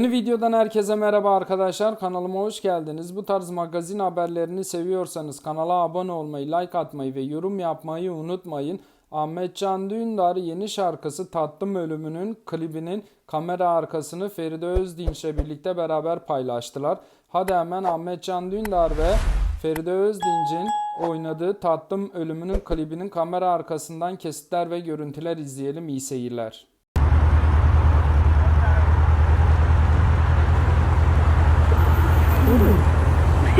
Yeni videodan herkese merhaba arkadaşlar. Kanalıma hoş geldiniz. Bu tarz magazin haberlerini seviyorsanız kanala abone olmayı, like atmayı ve yorum yapmayı unutmayın. Ahmet Can Dündar yeni şarkısı Tatlım Ölümü'nün klibinin kamera arkasını Feride Özdinç'le birlikte beraber paylaştılar. Hadi hemen Ahmet Can Dündar ve Feride Özdinç'in oynadığı Tatlım Ölümü'nün klibinin kamera arkasından kesitler ve görüntüler izleyelim. İyi seyirler.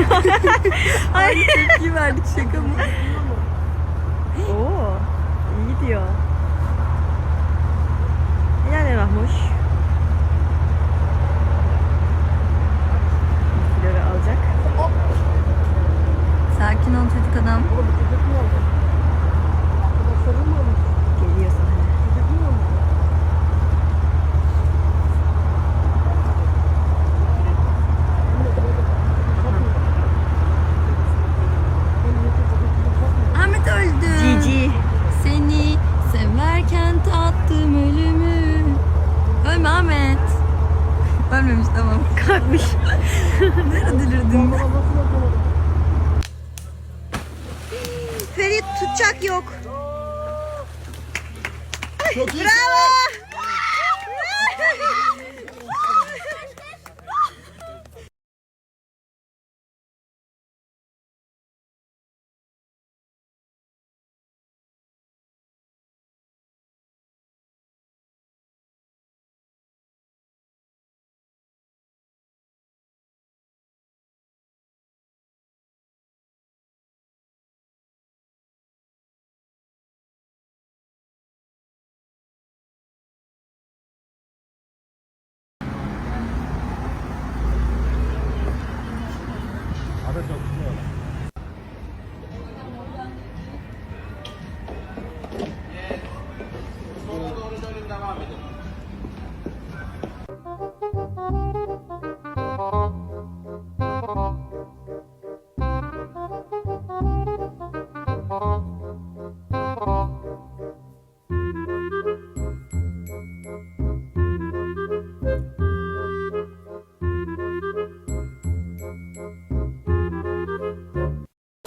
Ay tepki verdik şaka mı? Oo, iyi gidiyor. Helal Rahmuş. Flora alacak. Sakin ol çocuk adam. Ölmemiş tamam. Kalkmış. Nerede delirdin? Ferit tutacak yok. Bravo. 这就不错了。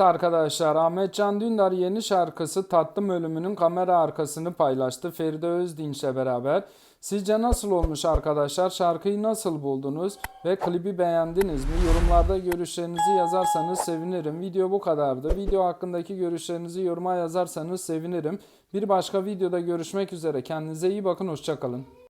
Arkadaşlar Ahmet Can Dündar yeni şarkısı Tatlım Ölümü'nün kamera arkasını paylaştı Feride Özdinç'le beraber. Sizce nasıl olmuş arkadaşlar? Şarkıyı nasıl buldunuz? Ve klibi beğendiniz mi? Yorumlarda görüşlerinizi yazarsanız sevinirim. Video bu kadardı. Video hakkındaki görüşlerinizi yoruma yazarsanız sevinirim. Bir başka videoda görüşmek üzere. Kendinize iyi bakın. Hoşçakalın.